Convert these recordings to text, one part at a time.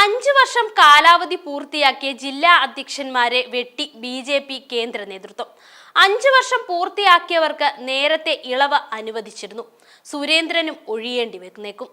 അഞ്ചു വർഷം കാലാവധി പൂർത്തിയാക്കിയ ജില്ലാ അധ്യക്ഷന്മാരെ വെട്ടി ബി ജെ പി കേന്ദ്ര നേതൃത്വം. അഞ്ചു വർഷം പൂർത്തിയാക്കിയവർക്ക് നേരത്തെ ഇളവ് അനുവദിച്ചിരുന്നു. സുരേന്ദ്രനും ഒഴിയേണ്ടി വന്നേക്കും.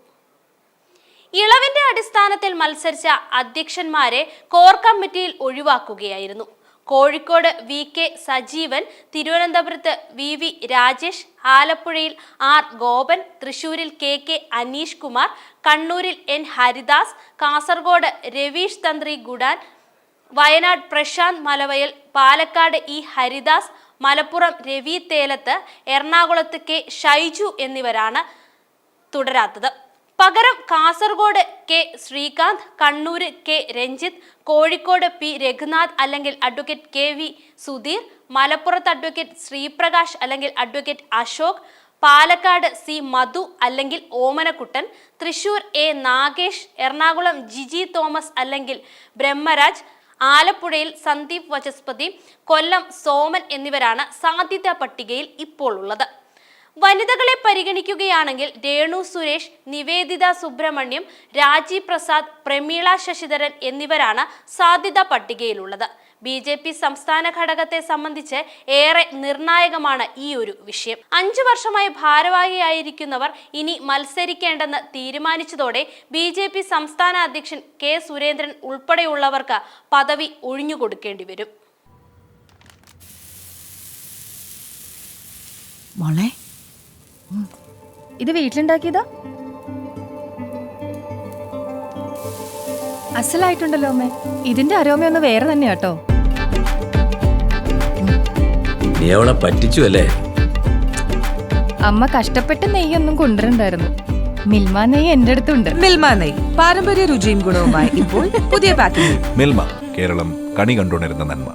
ഇളവിന്റെ അടിസ്ഥാനത്തിൽ മത്സരിച്ച അധ്യക്ഷന്മാരെ കോർ കമ്മിറ്റിയിൽ ഒഴിവാക്കുകയായിരുന്നു. കോഴിക്കോട് വി കെ സജീവൻ തിരുവനന്തപുരത്ത് വി വി രാജേഷ് ആലപ്പുഴയിൽ ആർ ഗോപൻ തൃശൂരിൽ കെ കെ അനീഷ് കുമാർ കണ്ണൂരിൽ എൻ ഹരിദാസ് കാസർഗോഡ് രവീഷ് തന്ത്രി ഗുഡാൻ വയനാട് പ്രശാന്ത് മലവയൽ പാലക്കാട് ഇ ഹരിദാസ് മലപ്പുറം രവി തേലത്ത് എറണാകുളത്ത് കെ ഷൈജു എന്നിവരാണ് തുടരാത്തത്. പകരം Kasaragod K Sreekanth Kannur K Ranjith Kozhikode P Raghunath അല്ലെങ്കിൽ അഡ്വക്കേറ്റ് കെ വി സുധീർ മലപ്പുറത്ത് അഡ്വക്കേറ്റ് ശ്രീപ്രകാശ് അല്ലെങ്കിൽ അഡ്വക്കേറ്റ് അശോക് പാലക്കാട് സി മധു അല്ലെങ്കിൽ ഓമനക്കുട്ടൻ തൃശൂർ എ നാഗേഷ് എറണാകുളം ജിജി തോമസ് അല്ലെങ്കിൽ ബ്രഹ്മരാജ് ആലപ്പുഴയിൽ സന്ദീപ് വചസ്പതി കൊല്ലം സോമൻ എന്നിവരാണ് സാധ്യതാ പട്ടികയിൽ ഇപ്പോൾ ഉള്ളത്. വനിതകളെ പരിഗണിക്കുകയാണെങ്കിൽ രേണു സുരേഷ് നിവേദിത സുബ്രഹ്മണ്യം രാജീവ് പ്രസാദ് പ്രമീള ശശിധരൻ എന്നിവരാണ് സാധ്യതാ പട്ടികയിലുള്ളത്. ബി ജെ പി സംസ്ഥാന ഘടകത്തെ സംബന്ധിച്ച് ഏറെ നിർണായകമാണ് ഈ ഒരു വിഷയം. അഞ്ചു വർഷമായി ഭാരവാഹിയായിരിക്കുന്നവർ ഇനി മത്സരിക്കേണ്ടെന്ന് തീരുമാനിച്ചതോടെ ബി ജെ പി സംസ്ഥാന അധ്യക്ഷൻ കെ സുരേന്ദ്രൻ ഉൾപ്പെടെയുള്ളവർക്ക് പദവി ഒഴിഞ്ഞുകൊടുക്കേണ്ടി വരും. മോളെ ഇത് വീട്ടിലുണ്ടാക്കിയതാ? അസലായിട്ടുണ്ടല്ലോ അമ്മേ. ഇതിന്റെ അരോമയൊന്ന് വേറെ തന്നെയാട്ടോ നീ അവളെ പറ്റിച്ചു അല്ലേ? അമ്മ കഷ്ടപ്പെട്ട് നെയ്യൊന്നും കൊണ്ടുവരണ്ടായിരുന്നു. മിൽമ നെയ്യ് എന്റെ അടുത്തുണ്ട്. മിൽമ നെയ് പാരമ്പര്യ രുചിയും ഗുണവുമായി ഇപ്പോൾ പുതിയ പാക്കേജ് മിൽമ കേരളം കണി കണ്ടുകൊണ്ടിരുന്ന നന്മ.